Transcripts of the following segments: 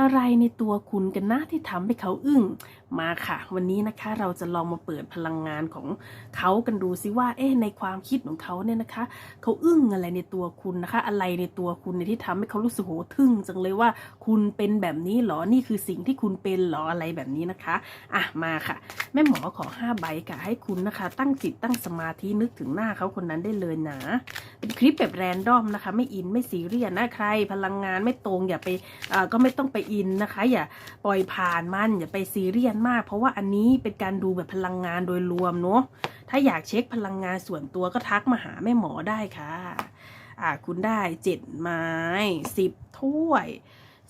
อะไรในตัวคุณกันนะที่ทำให้เขาอึ้ง มาค่ะ วันนี้นะคะเราจะลองมาเปิดพลังงานของเขากันดูซิว่า เอ๊ะในความคิดของเขาเนี่ยนะคะเขาอึ้งอะไรในตัวคุณนะคะ อะไรในตัวคุณเนี่ยที่ทำให้เขารู้สึกโหทึ่งจังเลยว่าคุณเป็นแบบนี้เหรอนี่คือสิ่งที่คุณเป็นเหรออะไรแบบนี้นะคะอะมาค่ะ แม่หมอขอห้าใบค่ะให้คุณนะคะ ตั้งจิตตั้งสมาธินึกถึงหน้าเขาคนนั้นได้เลยนะเป็นคลิปแบบแรนดอมนะคะ ไม่อินไม่ซีเรียสนะใคร พลังงานไม่ตรงอย่าไปอ่อก็ไม่ต้องไปอินนะคะ อย่าปล่อยผ่านมันอย่าไปซีเรียสมาก เพราะว่าอันนี้เป็นการดูแบบพลังงานโดยรวมเนาะถ้าอยากเช็คพลังงานส่วนตัวก็ทักมาหาแม่หมอได้ค่ะอ่าคุณได้เจ็ดไม้สิบถ้วย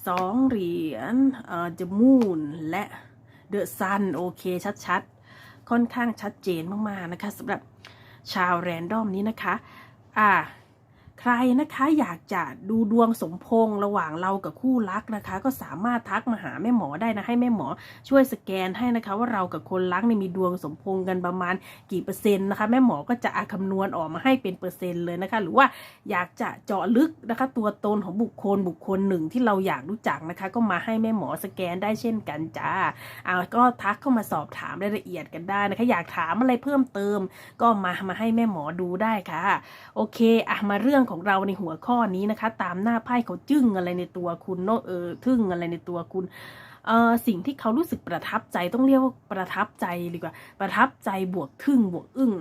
สองเหรียญเอ่อจมูนและเดอะซันโอเคชัดๆ ค่อนข้างชัดเจนมากๆนะคะสำหรับชาวแรนดอมนี้นะคะ อ่า ใครนะคะอยากจะดูดวงสมพงษ์ระหว่างเรากับคู่รักนะคะ ก็สามารถทักมาหาแม่หมอได้นะให้แม่หมอช่วยสแกนให้นะคะ ว่าเรากับคนรักเนี่ยมีดวงสมพงษ์กันประมาณกี่เปอร์เซ็นต์นะคะ แม่หมอก็จะอาคำนวณออกมาให้เป็นเปอร์เซ็นต์เลยนะคะ หรือว่าอยากจะเจาะลึกนะคะ ตัวตนของบุคคลบุคคลหนึ่งที่เราอยากรู้จักนะคะ ก็มาให้แม่หมอสแกนได้เช่นกันจ้าอ่าก็ทักเข้ามาสอบถามรายละเอียดกันได้นะคะ อยากถามอะไรเพิ่มเติม ก็มามาให้แม่หมอดูได้ค่ะ โอเคอะมาเรื่องของเราในหัวข้อนี้นะคะ ตามหน้าไพ่เขาจึ้งอะไรในตัวคุณเนอะเออทึ่งอะไรในตัวคุณเออสิ่งที่เขารู้สึกประทับใจต้องเรียกว่าประทับใจดีกว่า ประทับใจบวกทึ่งบวกอึ้ง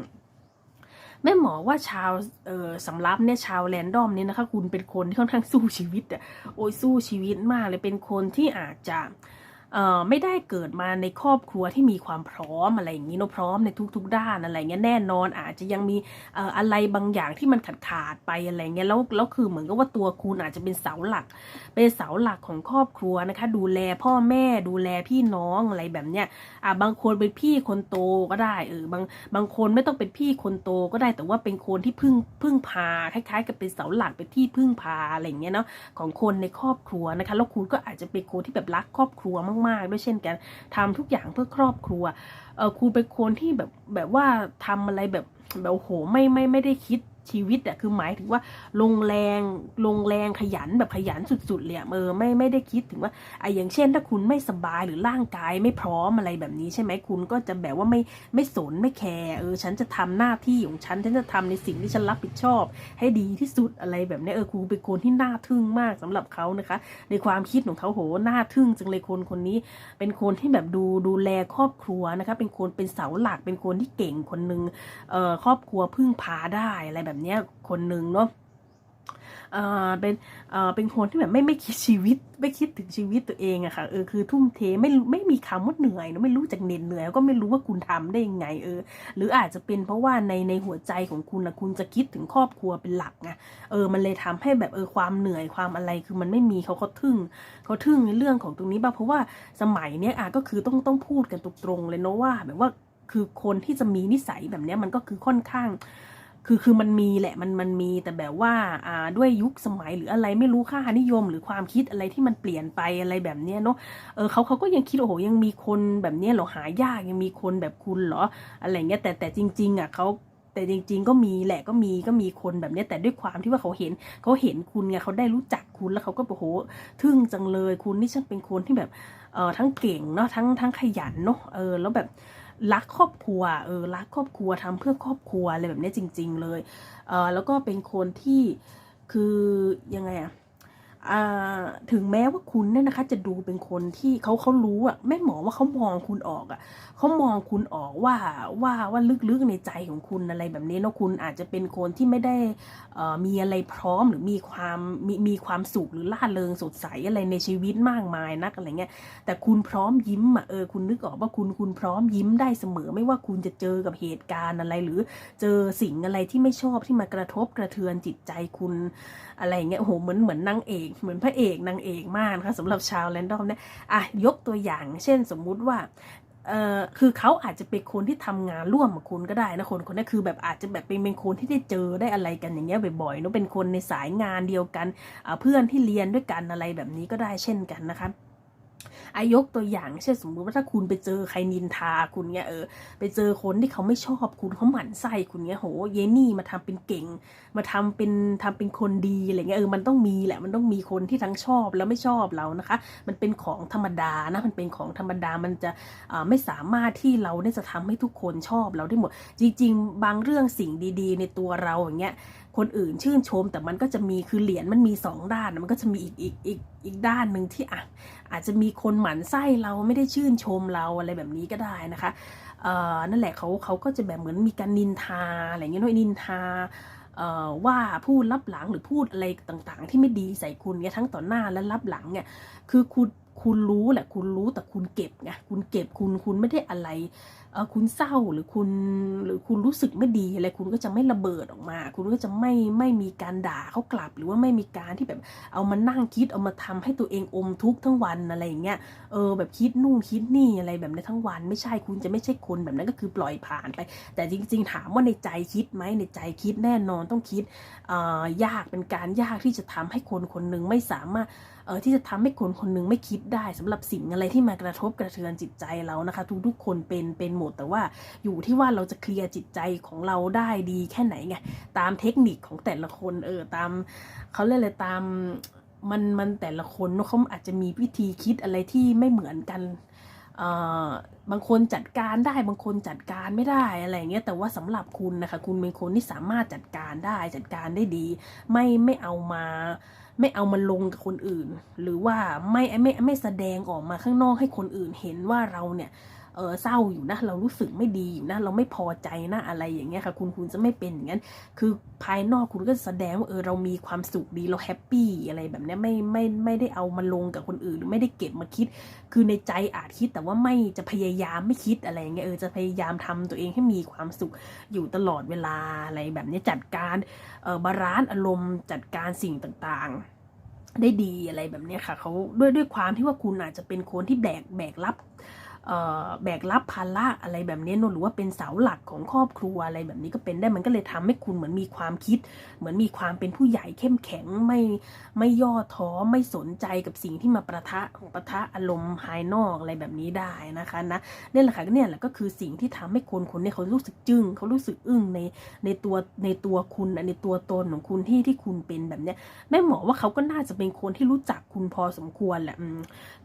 แม่หมอว่าชาวเออสำรับเนี่ยชาวแรนดอมเนี่ยนะคะ คุณเป็นคนที่ค่อนข้างสู้ชีวิตอะโอ้ยสู้ชีวิตมากเลยเป็นคนที่อาจจะเไม่ได้เกิดมาในครอบครัวที่มีความพร้อมอะไรอย่างนี้เนอะพร้อมในทุก ๆ ด้านอะไรเงี้ยแน่นอนอาจจะยังมีอะไรบางอย่างที่มันขาดขาดๆไปอะไรเงี้ยแล้วแล้วคือเหมือนกับว่าตัวคุณอาจจะเป็นเสาหลัก เป็นเสาหลักของครอบครัวนะคะ ดูแลพ่อแม่ดูแลพี่น้องอะไรแบบเนี้ยอ่าบางคนเป็นพี่คนโตก็ได้เออบางบางคนไม่ต้องเป็นพี่คนโตก็ได้แต่ว่าเป็นคนที่พึ่งพึ่งพาคล้ายๆ กับเป็นเสาหลักเป็นที่พึ่งพาอะไรเงี้ยเนาะของคนในครอบครัวนะคะแล้วคุณก็อาจจะเป็นคนที่แบบรักครอบครัวมากๆ ด้วยเช่นกันทำทุกอย่างเพื่อครอบครัวเออครูเป็นคนที่แบบแบบว่าทำอะไรแบบแบบโอ้โหไม่ไม่ไม่ได้คิด ชีวิตอะคือหมายถึงว่าลงแรงลงแรงขยันแบบขยันสุดๆเลยเออไม่ไม่ได้คิดถึงว่าไอ้อย่างเช่น ถ้าคุณไม่สบายหรือร่างกายไม่พร้อมอะไรแบบนี้ใช่ไหมคุณก็จะแบบว่าไม่ไม่สนไม่แคร์เออฉันจะทำหน้าที่ของฉันฉันจะทำในสิ่งที่ฉันรับผิดชอบ ให้ดีที่สุดอะไรแบบนี้เออครูเป็นคนที่น่าทึ่งมากสำหรับเขานะคะ ในความคิดของเขาโหน่าทึ่งจังเลยคนคนนี้ เป็นคนที่แบบดูดูแลครอบครัวนะคะเป็นคนเป็นเสาหลักเป็นคนที่เก่งคนหนึ่งเอ่อครอบครัวพึ่งพาได้อะไรแบบเนี้ยคนหนึ่งเนาะเออเป็นเออเป็นคนที่แบบไม่ไม่คิดชีวิต ไม่คิดถึงชีวิตตัวเองอะค่ะเออคือทุ่มเทไม่ไม่มีคำว่าเหนื่อยเนอะไม่รู้จักเหน็ดเหนื่อยก็ไม่รู้ว่าคุณทำได้ยังไงเออ หรืออาจจะเป็นเพราะว่าในในหัวใจของคุณนะคุณจะคิดถึงครอบครัวเป็นหลักไงเออมันเลยทำให้แบบเออความเหนื่อยความอะไรคือมันไม่มีเขาเขาทึ่งเขาทึ่งในเรื่องของตรงนี้บ้างเพราะว่าสมัยเนี้ยอะก็คือต้องต้องพูดกันตรงๆเลยเนาะว่าแบบว่าคือคนที่จะมีนิสัยแบบเนี้ยมันก็คือค่อนข้าง คือคือมันมีแหละมันมันมีแต่แบบว่าอ่าด้วยยุคสมัยหรืออะไรไม่รู้ค่านิยม หรือความคิดอะไรที่มันเปลี่ยนไปอะไรแบบเนี้ยเนาะเออเขาเขาก็ยังคิดโอ้โหยังมีคนแบบเนี้ยเหรอหายากยังมีคนแบบคุณเหรออะไรเงี้ยแต่แต่จริง ๆอะเขาแต่จริง ๆ ก็มีแหละก็มีก็มีคนแบบเนี้ยแต่ด้วยความที่ว่าเขาเห็นเขาเห็นคุณไงเขาได้รู้จักคุณแล้วเขาก็โอ้โหทึ่งจังเลยคุณนี่ช่างเป็นคนที่แบบเออทั้งเก่งเนาะทั้งทั้งขยันเนาะเออแล้วแบบ รักครอบครัวเออรักครอบครัวทำเพื่อครอบครัวอะไรแบบนี้จริง ๆ เลยเออแล้วก็เป็นคนที่คือยังไงอะ ถึงแม้ว่าคุณเนี่ยนะคะ จะดูเป็นคนที่เขาเขารู้อะแม่หมอว่าเขามองคุณออกอะเขามองคุณออกว่าว่าว่าลึกๆในใจของคุณอะไรแบบนี้เนาะคุณอาจจะเป็นคนที่ไม่ได้อ่อมีอะไรพร้อมหรือมีความมีมีความสุขหรือล่าเริงสดใสอะไรในชีวิตมากมายนักอะไรเงี้ยแต่คุณพร้อมยิ้มอะเออคุณนึกออกว่าคุณคุณพร้อมยิ้มได้เสมอ ไม่ว่าคุณจะเจอกับเหตุการณ์อะไร หรือเจอสิ่งอะไรที่ไม่ชอบที่มากระทบกระเทือนจิตใจคุณอะไรเงี้ยโอ้โหเหมือนเหมือนนางเอกเหมือนพระเอกนางเอกมากนะคะสำหรับชาวแรนดอมเนี่ยอะยกตัวอย่างเช่นสมมุติว่าเอ่อคือเขาอาจจะเป็นคนที่ทำงานร่วมกับคุณก็ได้นะคนคนนี้คือแบบอาจจะแบบเป็นเป็นคนที่ได้เจอได้อะไรกันอย่างเงี้ยบ่อยๆเนอะเป็นคนในสายงานเดียวกันเพื่อนที่เรียนด้วยกันอะไรแบบนี้ก็ได้เช่นกันนะคะ อายกตัวอย่างเช่นสมมติว่าถ้าคุณไปเจอใครนินทาคุณเนี้ยเออไปเจอคนที่เขาไม่ชอบคุณเขาหมั่นไส้คุณเนี้ยโหเยนี่มาทำเป็นเก่ง มาทำเป็นทำเป็นคนดีอะไรเงี้ยเออมันต้องมีแหละมันต้องมีคนที่ทั้งชอบแล้วไม่ชอบเรานะคะ มันเป็นของธรรมดานะมันเป็นของธรรมดามันจะอ่าไม่สามารถที่เราเนี่ยจะทำให้ทุกคนชอบเราได้หมด จริง ๆ บางเรื่องสิ่งดีๆ ในตัวเราอย่างเงี้ยคนอื่นชื่นชมแต่มันก็จะมีคือเหรียญมันมีสองด้านมันก็จะมีอีกอีกอีกอีกด้านหนึ่งที่อะอาจจะมีคนหมั่นไส้เราไม่ได้ชื่นชมเราอะไรแบบนี้ก็ได้นะคะเอ่อนั่นแหละเขาเขาก็จะแบบเหมือนมีการนินทาอะไรเงี้ยเนอยนินทาว่าพูดรับหลังหรือพูดอะไรต่างๆ ที่ไม่ดีใส่คุณเนี่ยทั้งต่อหน้าและรับหลังเนี่ยคือคุณ คุณรู้แหละ คุณรู้แต่คุณเก็บไงคุณเก็บคุณคุณไม่ได้อะไรเออคุณเศร้าหรือคุณหรือคุณรู้สึกไม่ดีอะไรคุณก็จะไม่ระเบิดออกมา คุณก็จะไม่ไม่มีการด่าเขากลับ หรือว่าไม่มีการที่แบบเอามานั่งคิดเอามาทำให้ตัวเองอมทุกข์ทั้งวันอะไรอย่างเงี้ยเออแบบคิดนู่นคิดนี่อะไรแบบนี้ทั้งวัน ไม่ใช่คุณจะไม่ใช่คนแบบนั้นก็คือปล่อยผ่านไป แต่จริง ๆ ถามว่าในใจคิดไหมในใจคิดแน่นอนต้องคิดเอ่อยากเป็นการยากที่จะทำให้คนคนหนึ่งไม่สามารถ ออที่จะทำให้คนคนหนึงไม่คิดได้สำหรับสิ่งอะไรที่มากระทบกระเทือนจิตใจเรานะคะ ทุกๆ คนเป็นเป็นหมดแต่ว่าอยู่ที่ว่าเราจะเคลียร์จิตใจของเราได้ดีแค่ไหนไงตามเทคนิคของแต่ละคนเออตามเขาเรียกอะไรตามมันมันแต่ละคนเนอะเขาอาจจะมีวิธีคิดอะไรที่ไม่เหมือนกันเอ่อ บางคนจัดการได้บางคนจัดการไม่ได้อะไรเงี้ยแต่ว่าสำหรับคุณนะคะคุณเป็นคนที่สามารถจัดการได้จัดการได้ดี ไม่ไม่เอามา ไม่เอามันลงกับคนอื่น หรือว่าไม่ไม่ไม่แสดงออกมาข้างนอกให้คนอื่นเห็นว่าเราเนี่ย เออเศร้าอยู่นะ เรารู้สึกไม่ดีอยู่นะ เราไม่พอใจนะอะไรอย่างเงี้ยค่ะ คุณคุณจะไม่เป็นอย่างนั้นคือภายนอกคุณก็แสดงว่าเออเรามีความสุขดีเราแฮปปี้อะไรแบบเนี้ยไม่ไม่ไม่ได้เอามาลงกับคนอื่น หรือไม่ได้เก็บมาคิด คือในใจอาจคิดแต่ว่าไม่จะพยายามไม่คิดอะไรอย่างเงี้ยเออจะพยายามทำตัวเองให้มีความสุขอยู่ตลอดเวลาอะไรแบบเนี้ยจัดการเออบาลานซ์อารมณ์จัดการสิ่งต่างๆได้ดีอะไรแบบเนี้ยค่ะเขาด้วยด้วยความที่ว่าคุณอาจจะเป็นคนที่แบกแบกรับ แบกรับภาระอะไรแบบนี้เนหรือว่าเป็นเสาหลักของครอบครัวอะไรแบบนี้ก็เป็นได้มันก็เลยทำให้คุณเหมือนมีความคิด เหมือนมีความเป็นผู้ใหญ่เข้มแข็งไม่ไม่ย่อท้อไม่สนใจกับสิ่งที่มาประทะประทะอารมณ์ภายนอกอะไรแบบนี้ได้นะคะนะนี่แหละค่ะเนี่ยแหละก็คือสิ่งที่ทำให้คนคนนี้เขารู้สึกจึ้งเขารู้สึกอึ้งในในตัวในตัวคุณในตัวตนของคุณที่ที่คุณเป็นแบบเนี้ยแม่หมอว่าเขาก็น่าจะเป็นคนที่รู้จักคุณพอสมควรแหละ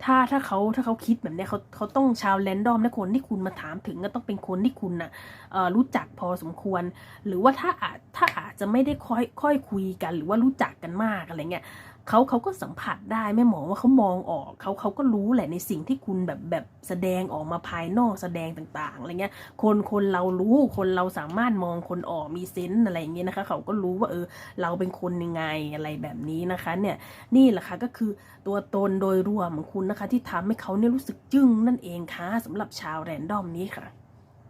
ถ้าถ้าเขาถ้าเขาคิดแบบเนี้ยเขาเขาต้องชาวแรนดอมนะคนที่คุณมาถามถึงก็ต้องเป็นคนที่คุณน่ะเอ่อรู้จักพอสมควร หรือว่าถ้าอาจถ้าอาจจะไม่ได้ค่อยค่อยคุยกัน หรือว่ารู้จักกันมากอะไรเงี้ย เขาเขาก็สัมผัสได้แม่หมอว่าเขามองออกเขาเขาก็รู้แหละในสิ่งที่คุณแบบแบบแสดงออกมาภายนอกแสดงต่างๆอะไรเงี้ยคนคนเรารู้คนเราสามารถมองคนออกมีเซนส์อะไรอย่างเงี้ยนะคะ เขาก็รู้ว่าเออเราเป็นคนยังไงอะไรแบบนี้นะคะ เนี่ยนี่แหละค่ะก็คือตัวตนโดยรวมของคุณนะคะ ที่ทำให้เขาเนี่ยรู้สึกจึ้งนั่นเองค่ะสำหรับชาวแรนดอมนี้ค่ะ